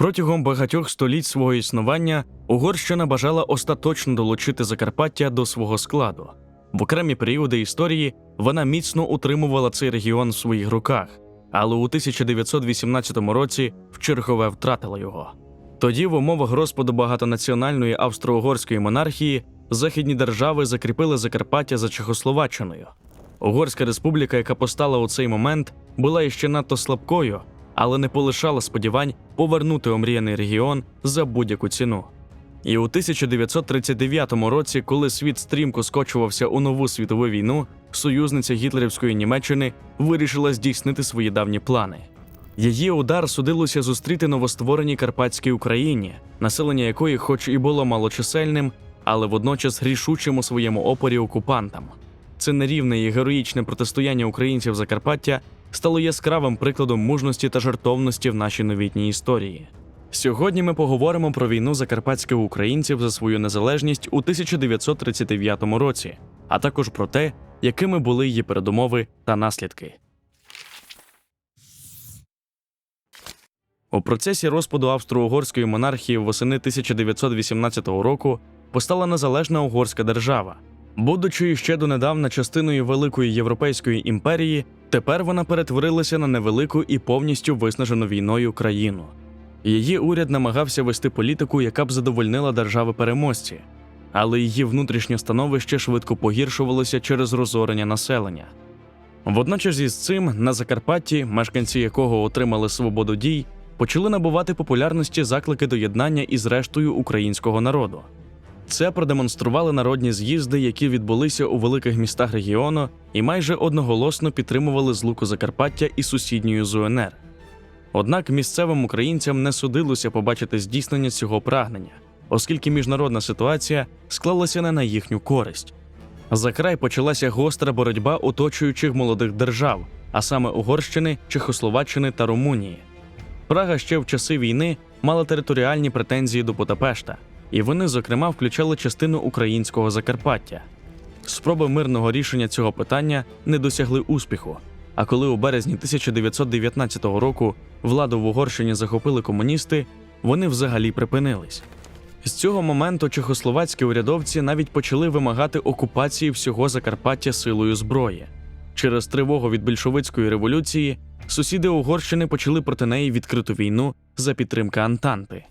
Протягом багатьох століть свого існування Угорщина бажала остаточно долучити Закарпаття до свого складу. В окремі періоди історії вона міцно утримувала цей регіон в своїх руках, але у 1918 році вчергове втратила його. Тоді, в умовах розпаду багатонаціональної австро-угорської монархії, західні держави закріпили Закарпаття за Чехословаччиною. Угорська республіка, яка постала у цей момент, була іще надто слабкою, але не полишала сподівань повернути омріяний регіон за будь-яку ціну. І у 1939 році, коли світ стрімко скочувався у нову світову війну, союзниця гітлерівської Німеччини вирішила здійснити свої давні плани. Її удар судилося зустріти новоствореній Карпатській Україні, населення якої, хоч і було малочисельним, але водночас рішучим у своєму опорі окупантам. Це нерівне і героїчне протистояння українців Закарпаття стало яскравим прикладом мужності та жертовності в нашій новітній історії. Сьогодні ми поговоримо про війну закарпатських українців за свою незалежність у 1939 році, а також про те, якими були її передумови та наслідки. У процесі розпаду австро-угорської монархії восени 1918 року постала незалежна угорська держава. Будучи ще донедавна частиною великої європейської імперії, тепер вона перетворилася на невелику і повністю виснажену війною країну. Її уряд намагався вести політику, яка б задовольнила держави переможці, але її внутрішнє становище швидко погіршувалося через розорення населення. Водночас із цим на Закарпатті, мешканці якого отримали свободу дій, почали набувати популярності заклики до єднання із рештою українського народу. Це продемонстрували народні з'їзди, які відбулися у великих містах регіону і майже одноголосно підтримували злуку Закарпаття і сусідньою з УНР. Однак місцевим українцям не судилося побачити здійснення цього прагнення, оскільки міжнародна ситуація склалася не на їхню користь. За край почалася гостра боротьба оточуючих молодих держав, а саме Угорщини, Чехословаччини та Румунії. Прага ще в часи війни мала територіальні претензії до Будапешта, і вони, зокрема, включали частину українського Закарпаття. Спроби мирного рішення цього питання не досягли успіху. А коли у березні 1919 року владу в Угорщині захопили комуністи, вони взагалі припинились. З цього моменту чехословацькі урядовці навіть почали вимагати окупації всього Закарпаття силою зброї. Через тривогу від більшовицької революції сусіди Угорщини почали проти неї відкриту війну за підтримки Антанти.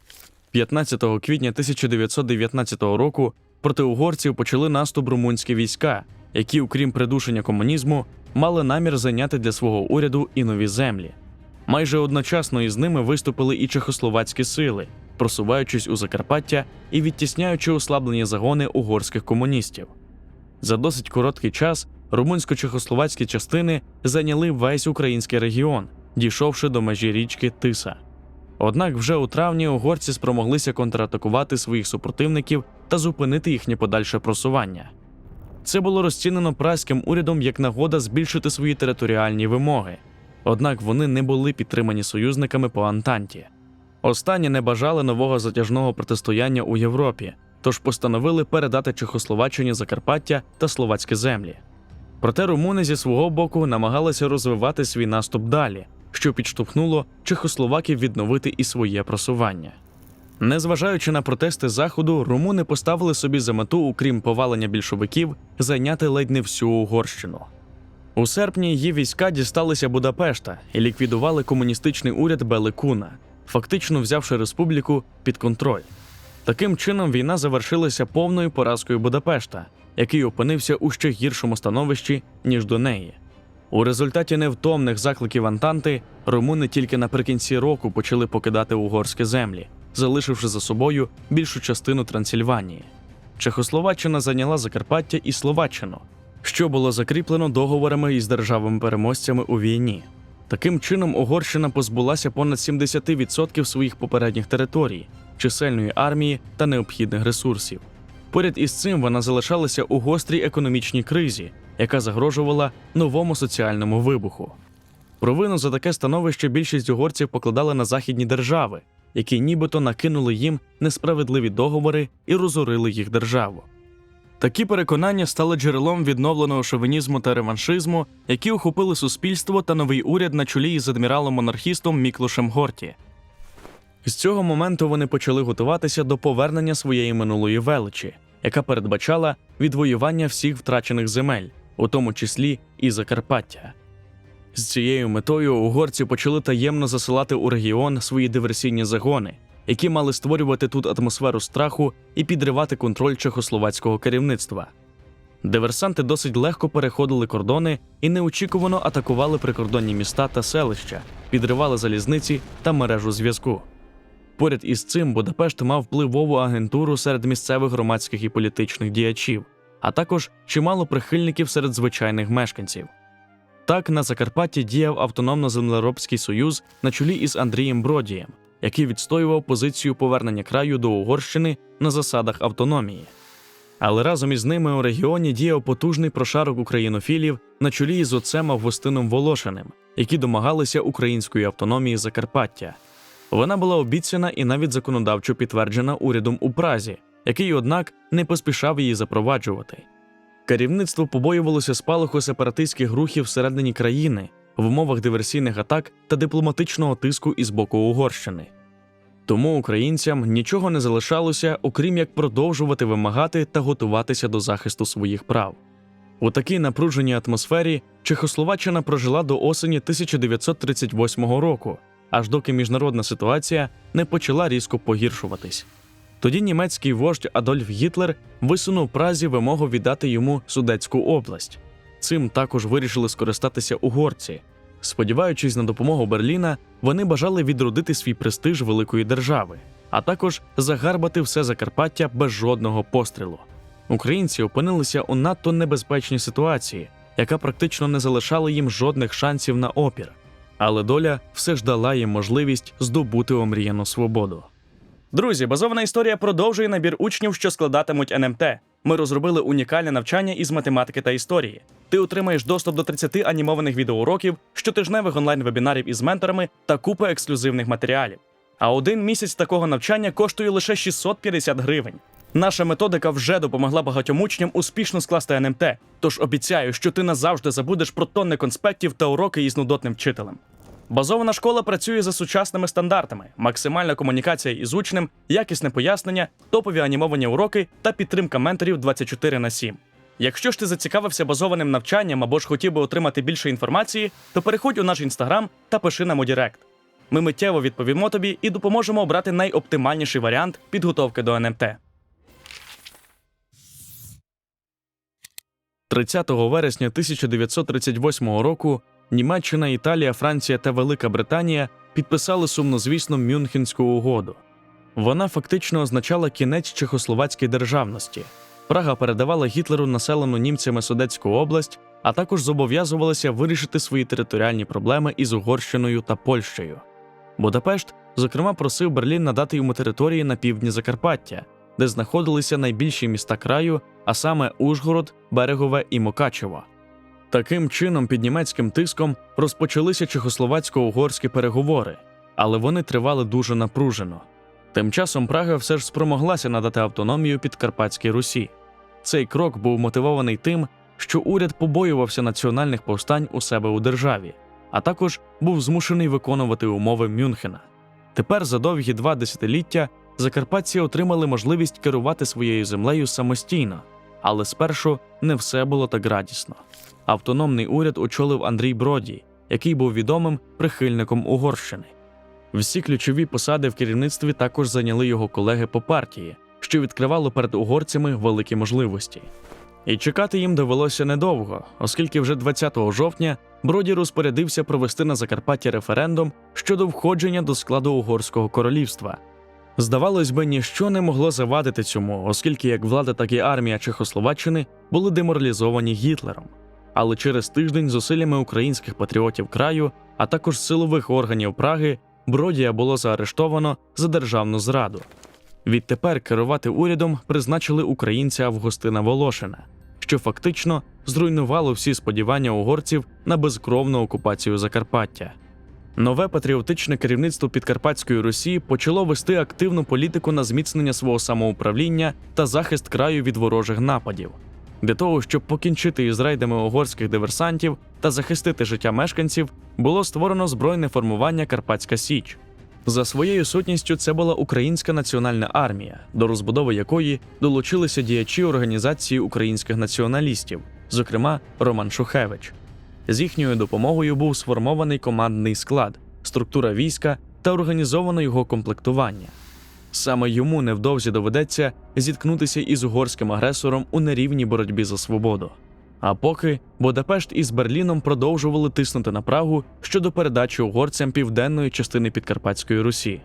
15 квітня 1919 року проти угорців почали наступ румунські війська, які, окрім придушення комунізму, мали намір зайняти для свого уряду і нові землі. Майже одночасно із ними виступили і чехословацькі сили, просуваючись у Закарпаття і відтісняючи ослаблені загони угорських комуністів. За досить короткий час румунсько-чехословацькі частини зайняли весь український регіон, дійшовши до межі річки Тиса. Однак вже у травні угорці спромоглися контратакувати своїх супротивників та зупинити їхнє подальше просування. Це було розцінено праським урядом як нагода збільшити свої територіальні вимоги, однак вони не були підтримані союзниками по Антанті. Останні не бажали нового затяжного протистояння у Європі, тож постановили передати Чехословаччині Закарпаття та словацькі землі. Проте румуни зі свого боку намагалися розвивати свій наступ далі, що підштовхнуло чехословаків відновити і своє просування. Незважаючи на протести заходу, румуни поставили собі за мету, окрім повалення більшовиків, зайняти ледь не всю Угорщину. У серпні її війська дісталися Будапешта і ліквідували комуністичний уряд Беликуна, фактично взявши республіку під контроль. Таким чином, війна завершилася повною поразкою Будапешта, який опинився у ще гіршому становищі, ніж до неї. У результаті невтомних закликів Антанти румуни тільки наприкінці року почали покидати угорські землі, залишивши за собою більшу частину Трансильванії. Чехословаччина зайняла Закарпаття і Словаччину, що було закріплено договорами із державами-переможцями у війні. Таким чином, Угорщина позбулася понад 70% своїх попередніх територій, чисельної армії та необхідних ресурсів. Поряд із цим вона залишалася у гострій економічній кризі, яка загрожувала новому соціальному вибуху. Провину за таке становище більшість угорців покладали на західні держави, які нібито накинули їм несправедливі договори і розорили їх державу. Такі переконання стали джерелом відновленого шовінізму та реваншизму, які охопили суспільство та новий уряд на чолі із адміралом-монархістом Міклушем Горті. З цього моменту вони почали готуватися до повернення своєї минулої величі, яка передбачала відвоювання всіх втрачених земель, у тому числі і Закарпаття. З цією метою угорці почали таємно засилати у регіон свої диверсійні загони, які мали створювати тут атмосферу страху і підривати контроль чехословацького керівництва. Диверсанти досить легко переходили кордони і неочікувано атакували прикордонні міста та селища, підривали залізниці та мережу зв'язку. Поряд із цим Будапешт мав впливову агентуру серед місцевих громадських і політичних діячів, а також чимало прихильників серед звичайних мешканців. Так на Закарпатті діяв автономно-землеробський союз на чолі із Андрієм Бродієм, який відстоював позицію повернення краю до Угорщини на засадах автономії. Але разом із ними у регіоні діяв потужний прошарок українофілів на чолі із отцем Августином Волошиним, які домагалися української автономії Закарпаття. Вона була обіцяна і навіть законодавчо підтверджена урядом у Празі, який, однак, не поспішав її запроваджувати. Керівництво побоювалося спалаху сепаратистських рухів всередині країни в умовах диверсійних атак та дипломатичного тиску із боку Угорщини. Тому українцям нічого не залишалося, окрім як продовжувати вимагати та готуватися до захисту своїх прав. У такій напруженій атмосфері Чехословаччина прожила до осені 1938 року, аж доки міжнародна ситуація не почала різко погіршуватись. Тоді німецький вождь Адольф Гітлер висунув Празі вимогу віддати йому Судетську область. Цим також вирішили скористатися угорці. Сподіваючись на допомогу Берліна, вони бажали відродити свій престиж великої держави, а також загарбати все Закарпаття без жодного пострілу. Українці опинилися у надто небезпечній ситуації, яка практично не залишала їм жодних шансів на опір. Але доля все ж дала їм можливість здобути омріяну свободу. Друзі, базована історія продовжує набір учнів, що складатимуть НМТ. Ми розробили унікальне навчання із математики та історії. Ти отримаєш доступ до 30 анімованих відеоуроків, щотижневих онлайн-вебінарів із менторами та купа ексклюзивних матеріалів. А один місяць такого навчання коштує лише 650 гривень. Наша методика вже допомогла багатьом учням успішно скласти НМТ, тож обіцяю, що ти назавжди забудеш про тонни конспектів та уроки із нудотним вчителем. Базована школа працює за сучасними стандартами: максимальна комунікація із учнем, якісне пояснення, топові анімовані уроки та підтримка менторів 24 на 7. Якщо ж ти зацікавився базованим навчанням або ж хотів би отримати більше інформації, то переходь у наш інстаграм та пиши нам у Директ. Ми миттєво відповімо тобі і допоможемо обрати найоптимальніший варіант підготовки до НМТ. 30 вересня 1938 року Німеччина, Італія, Франція та Велика Британія підписали сумнозвісну Мюнхенську угоду. Вона фактично означала кінець чехословацької державності. Прага передавала Гітлеру населену німцями Судетську область, а також зобов'язувалася вирішити свої територіальні проблеми із Угорщиною та Польщею. Будапешт, зокрема, просив Берлін надати йому території на півдні Закарпаття, де знаходилися найбільші міста краю, а саме Ужгород, Берегове і Мокачево. Таким чином, під німецьким тиском розпочалися чехословацько-угорські переговори, але вони тривали дуже напружено. Тим часом Прага все ж спромоглася надати автономію Підкарпатській Русі. Цей крок був мотивований тим, що уряд побоювався національних повстань у себе у державі, а також був змушений виконувати умови Мюнхена. Тепер за довгі два десятиліття закарпатці отримали можливість керувати своєю землею самостійно, але спершу не все було так радісно. Автономний уряд очолив Андрій Броді, який був відомим прихильником Угорщини. Всі ключові посади в керівництві також зайняли його колеги по партії, що відкривало перед угорцями великі можливості. І чекати їм довелося недовго, оскільки вже 20 жовтня Броді розпорядився провести на Закарпатті референдум щодо входження до складу Угорського королівства. Здавалось би, ніщо не могло завадити цьому, оскільки як влада, так і армія Чехословаччини були деморалізовані Гітлером. Але через тиждень зусиллями українських патріотів краю, а також силових органів Праги, Бродія було заарештовано за державну зраду. Відтепер керувати урядом призначили українця Августина Волошина, що фактично зруйнувало всі сподівання угорців на безкровну окупацію Закарпаття. Нове патріотичне керівництво Підкарпатської Росії почало вести активну політику на зміцнення свого самоуправління та захист краю від ворожих нападів. Для того, щоб покінчити із рейдами угорських диверсантів та захистити життя мешканців, було створено збройне формування Карпатська Січ. За своєю сутністю це була українська національна армія, до розбудови якої долучилися діячі організації українських націоналістів, зокрема Роман Шухевич. З їхньою допомогою був сформований командний склад, структура війська та організовано його комплектування. Саме йому невдовзі доведеться зіткнутися із угорським агресором у нерівній боротьбі за свободу. А поки Будапешт із Берліном продовжували тиснути на Прагу щодо передачі угорцям південної частини Підкарпатської Русі.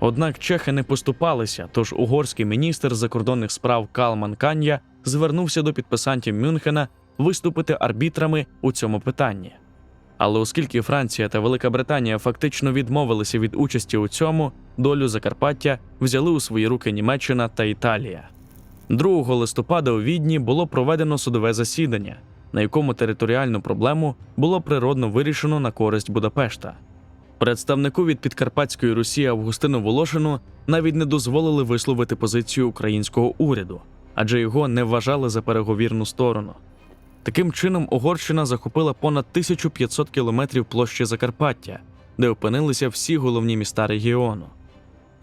Однак чехи не поступалися, тож угорський міністр закордонних справ Калман Каня звернувся до підписантів Мюнхена виступити арбітрами у цьому питанні. Але оскільки Франція та Велика Британія фактично відмовилися від участі у цьому, долю Закарпаття взяли у свої руки Німеччина та Італія. 2 листопада у Відні було проведено судове засідання, на якому територіальну проблему було природно вирішено на користь Будапешта. Представнику від Підкарпатської Русі Августину Волошину навіть не дозволили висловити позицію українського уряду, адже його не вважали за переговірну сторону. Таким чином, Угорщина захопила понад 1500 кілометрів площі Закарпаття, де опинилися всі головні міста регіону.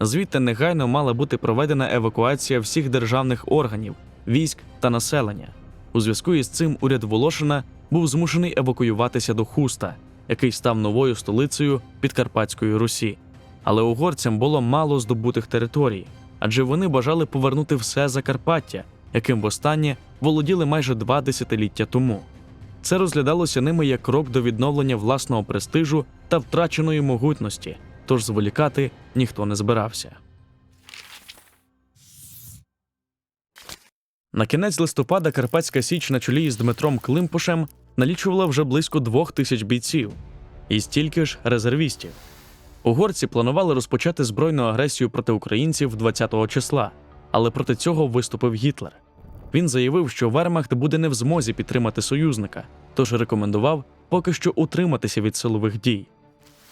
Звідти негайно мала бути проведена евакуація всіх державних органів, військ та населення. У зв'язку із цим уряд Волошина був змушений евакуюватися до Хуста, який став новою столицею Підкарпатської Русі. Але угорцям було мало здобутих територій, адже вони бажали повернути все Закарпаття, яким востаннє володіли майже два десятиліття тому. Це розглядалося ними як крок до відновлення власного престижу та втраченої могутності, тож зволікати ніхто не збирався. На кінець листопада Карпатська Січ на чолі із Дмитром Климпушем налічувала вже близько двох тисяч бійців і стільки ж резервістів. Угорці планували розпочати збройну агресію проти українців 20-го числа, але проти цього виступив Гітлер. Він заявив, що Вермахт буде не в змозі підтримати союзника, тож рекомендував поки що утриматися від силових дій.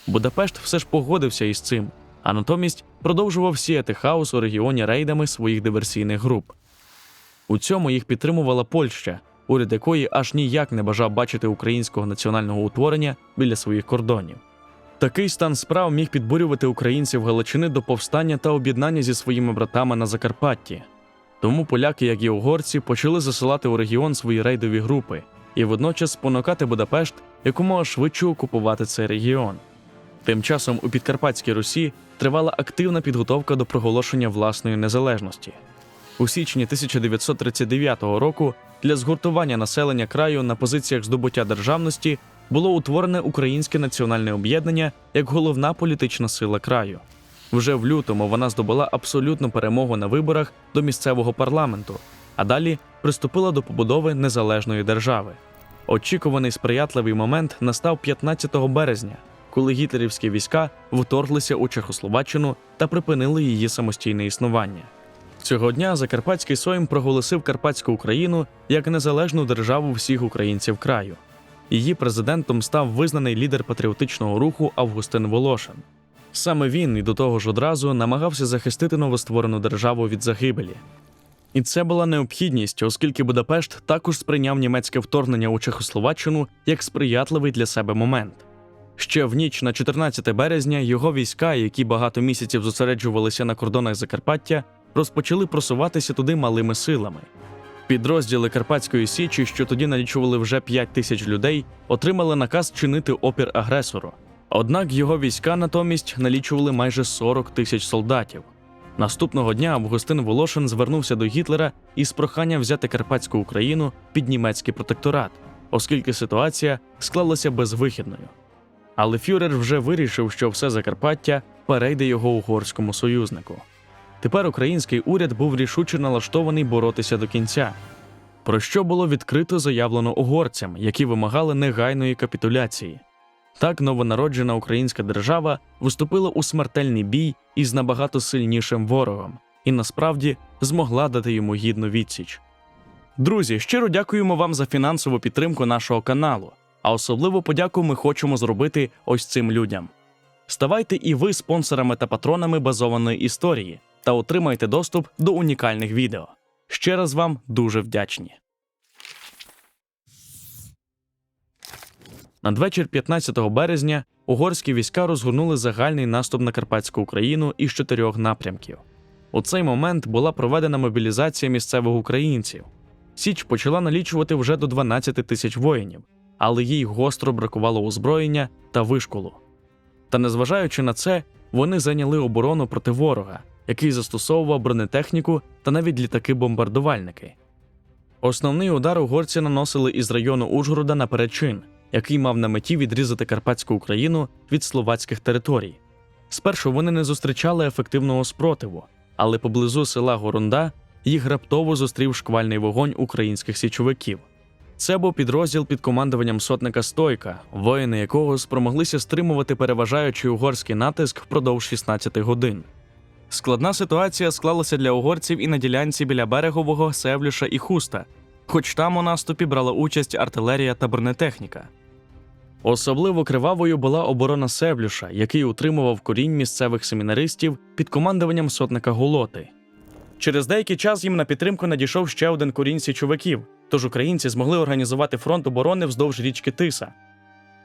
Будапешт все ж погодився із цим, а натомість продовжував сіяти хаос у регіоні рейдами своїх диверсійних груп. У цьому їх підтримувала Польща, уряд якої аж ніяк не бажав бачити українського національного утворення біля своїх кордонів. Такий стан справ міг підбурювати українців Галичини до повстання та об'єднання зі своїми братами на Закарпатті. Тому поляки, як і угорці, почали засилати у регіон свої рейдові групи і водночас спонукати Будапешт якомога швидше окупувати цей регіон. Тим часом у Підкарпатській Русі тривала активна підготовка до проголошення власної незалежності. У січні 1939 року для згуртування населення краю на позиціях здобуття державності було утворене Українське національне об'єднання як головна політична сила краю. Вже в лютому вона здобула абсолютну перемогу на виборах до місцевого парламенту, а далі приступила до побудови незалежної держави. Очікуваний сприятливий момент настав 15 березня, коли гітлерівські війська вторглися у Чехословаччину та припинили її самостійне існування. Цього дня Закарпатський Сойм проголосив Карпатську Україну як незалежну державу всіх українців краю. Її президентом став визнаний лідер патріотичного руху Августин Волошин. Саме він і до того ж одразу намагався захистити новостворену державу від загибелі. І це була необхідність, оскільки Будапешт також сприйняв німецьке вторгнення у Чехословаччину як сприятливий для себе момент. Ще в ніч на 14 березня його війська, які багато місяців зосереджувалися на кордонах Закарпаття, розпочали просуватися туди малими силами. Підрозділи Карпатської Січі, що тоді налічували вже 5 тисяч людей, отримали наказ чинити опір агресору. Однак його війська натомість налічували майже 40 тисяч солдатів. Наступного дня Августин Волошин звернувся до Гітлера із проханням взяти Карпатську Україну під німецький протекторат, оскільки ситуація склалася безвихідною. Але Фюрер вже вирішив, що все Закарпаття перейде його угорському союзнику. Тепер український уряд був рішуче налаштований боротися до кінця, про що було відкрито заявлено угорцям, які вимагали негайної капітуляції. Так новонароджена українська держава виступила у смертельний бій із набагато сильнішим ворогом і насправді змогла дати йому гідну відсіч. Друзі, щиро дякуємо вам за фінансову підтримку нашого каналу, а особливо подяку ми хочемо зробити ось цим людям. Ставайте і ви спонсорами та патронами базованої історії та отримайте доступ до унікальних відео. Ще раз вам дуже вдячні. Надвечір 15 березня угорські війська розгорнули загальний наступ на Карпатську Україну із чотирьох напрямків. У цей момент була проведена мобілізація місцевих українців. Січ почала налічувати вже до 12 тисяч воїнів, але їй гостро бракувало озброєння та вишколу. Та незважаючи на це, вони зайняли оборону проти ворога, який застосовував бронетехніку та навіть літаки-бомбардувальники. Основний удар угорці наносили із району Ужгорода на Перечин, який мав на меті відрізати Карпатську Україну від словацьких територій. Спершу вони не зустрічали ефективного спротиву, але поблизу села Горунда їх раптово зустрів шквальний вогонь українських січовиків. Це був підрозділ під командуванням сотника Стойка, воїни якого спромоглися стримувати переважаючий угорський натиск впродовж 16 годин. Складна ситуація склалася для угорців і на ділянці біля берегового Севлюша і Хуста, хоч там у наступі брала участь артилерія та бронетехніка. Особливо кривавою була оборона Севлюша, який утримував корінь місцевих семінаристів під командуванням сотника Голоти. Через деякий час їм на підтримку надійшов ще один корінь січовиків, тож українці змогли організувати фронт оборони вздовж річки Тиса.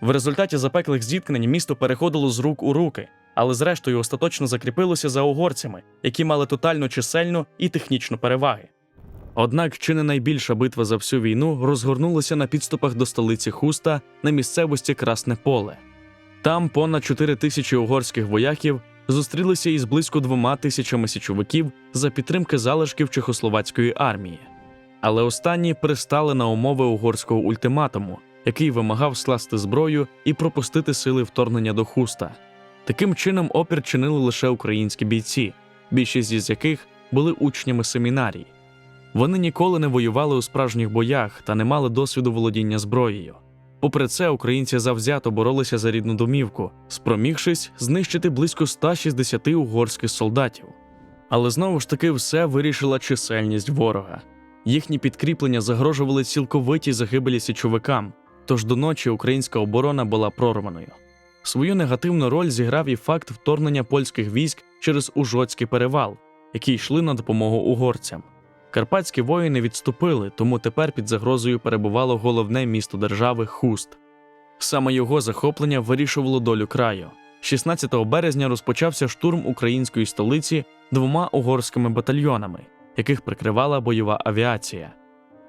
В результаті запеклих зіткнень місто переходило з рук у руки, але зрештою остаточно закріпилося за угорцями, які мали тотальну чисельну і технічну переваги. Однак чи не найбільша битва за всю війну розгорнулася на підступах до столиці Хуста на місцевості Красне Поле. Там понад 4 тисячі угорських вояків зустрілися із близько двома тисячами січовиків за підтримки залишків Чехословацької армії. Але останні пристали на умови угорського ультиматуму, який вимагав скласти зброю і пропустити сили вторгнення до Хуста. Таким чином опір чинили лише українські бійці, більшість із яких були учнями семінарій. Вони ніколи не воювали у справжніх боях та не мали досвіду володіння зброєю. Попри це, українці завзято боролися за рідну домівку, спромігшись знищити близько 160 угорських солдатів. Але знову ж таки все вирішила чисельність ворога. Їхні підкріплення загрожували цілковитій загибелі січовикам, тож до ночі українська оборона була прорваною. Свою негативну роль зіграв і факт вторгнення польських військ через Ужоцький перевал, які йшли на допомогу угорцям. Карпатські воїни відступили, тому тепер під загрозою перебувало головне місто держави Хуст. Саме його захоплення вирішувало долю краю. 16 березня розпочався штурм української столиці двома угорськими батальйонами, яких прикривала бойова авіація.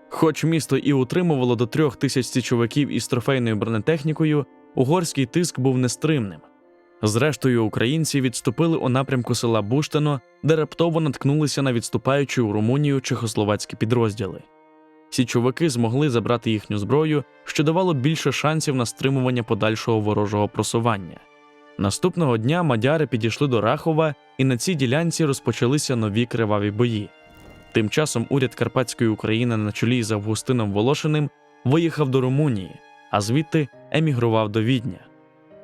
Хоч місто і утримувало до трьох тисяч січовиків із трофейною бронетехнікою, угорський тиск був нестримним. Зрештою, українці відступили у напрямку села Буштино, де раптово наткнулися на відступаючі у Румунію чехословацькі підрозділи. Січовики змогли забрати їхню зброю, що давало більше шансів на стримування подальшого ворожого просування. Наступного дня мадяри підійшли до Рахова, і на цій ділянці розпочалися нові криваві бої. Тим часом уряд Карпатської України на чолі з Августином Волошиним виїхав до Румунії, а звідти емігрував до Відня.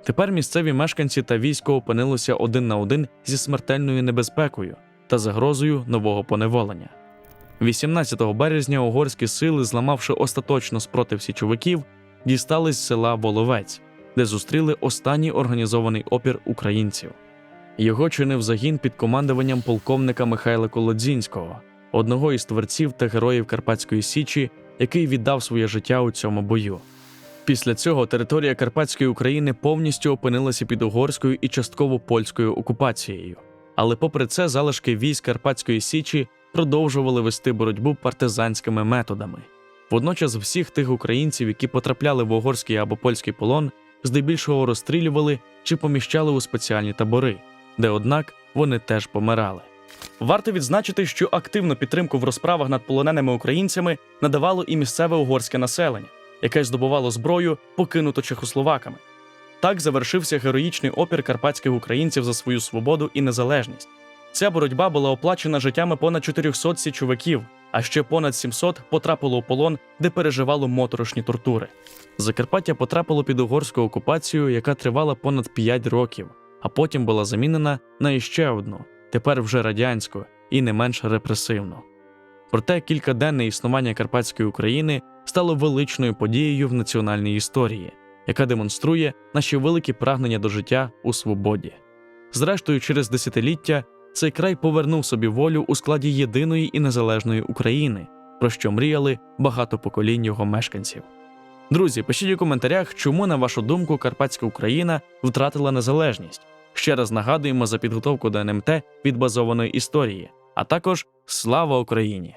Тепер місцеві мешканці та військо опинилися один на один зі смертельною небезпекою та загрозою нового поневолення. 18 березня угорські сили, зламавши остаточно спротив січовиків, дістались з села Воловець, де зустріли останній організований опір українців. Його чинив загін під командуванням полковника Михайла Колодзінського, одного із творців та героїв Карпатської Січі, який віддав своє життя у цьому бою. Після цього територія Карпатської України повністю опинилася під угорською і частково польською окупацією. Але попри це, залишки військ Карпатської Січі продовжували вести боротьбу партизанськими методами. Водночас всіх тих українців, які потрапляли в угорський або польський полон, здебільшого розстрілювали чи поміщали у спеціальні табори, де, однак, вони теж помирали. Варто відзначити, що активну підтримку в розправах над полоненими українцями надавало і місцеве угорське населення, яке здобувало зброю, покинуту чехословаками. Так завершився героїчний опір карпатських українців за свою свободу і незалежність. Ця боротьба була оплачена життями понад 400 січовиків, а ще понад 700 потрапило у полон, де переживало моторошні тортури. Закарпаття потрапило під угорську окупацію, яка тривала понад 5 років, а потім була замінена на іще одну, тепер вже радянську і не менш репресивну. Проте кількаденне існування Карпатської України стало величною подією в національній історії, яка демонструє наші великі прагнення до життя у свободі. Зрештою, через десятиліття цей край повернув собі волю у складі єдиної і незалежної України, про що мріяли багато поколінь його мешканців. Друзі, пишіть у коментарях, чому, на вашу думку, Карпатська Україна втратила незалежність. Ще раз нагадуємо за підготовку до НМТ від базованої історії, а також слава Україні!